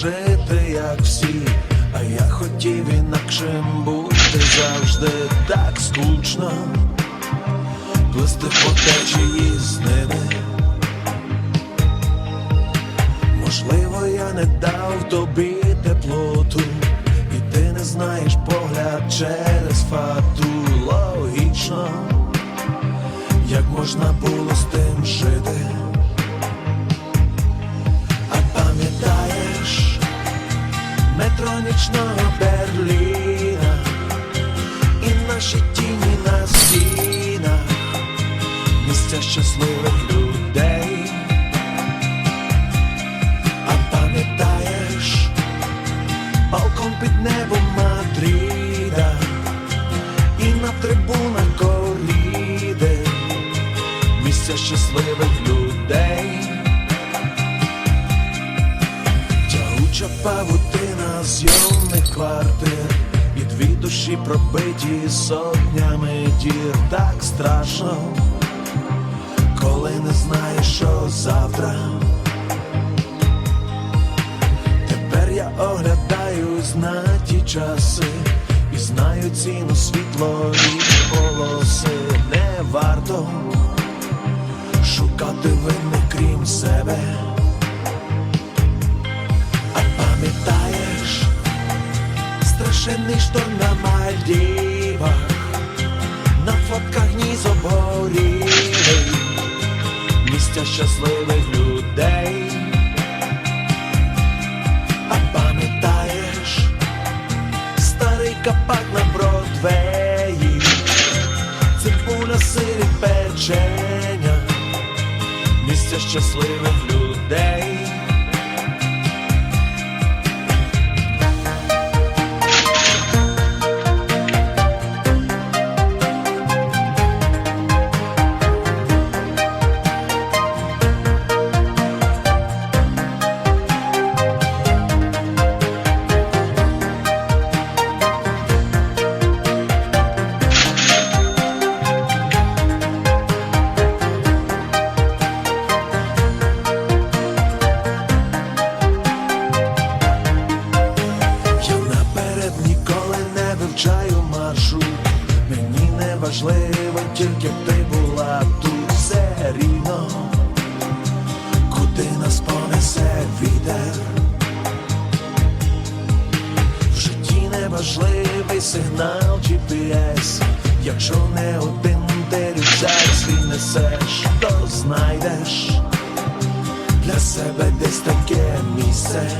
жити, як всі, а я хотів інакшим бути завжди так скучно, плисти по течії з. Можливо, я не дав тобі теплоту, і ти не знаєш погляд через фату. Логічно, як можна було з метро нічного Берліна і наші тіні на стінах, місця щасливих людей. А пам'ятаєш балкон під небом Мадріда і на трибунах коріди, місця щасливих людей. Павутина зйомних квартир І дві душі пробиті сотнями дір Так страшно, коли не знаєш, що завтра. Тепер я оглядаю знаті ті часи І знаю ціну світло страшенний шторм на Мальдівах, на фотках ніс обгорілий, місця щасливих людей. А пам'ятаєш старий капак на Бродвеї, цибуля сирі печення, місця щасливих людей. Важливо, тільки ти була тут все рівно, куди нас понесе вітер. В житті не важливий сигнал GPS Якщо не один ти рюкзак свій несеш, то знайдеш для себе десь таке місце.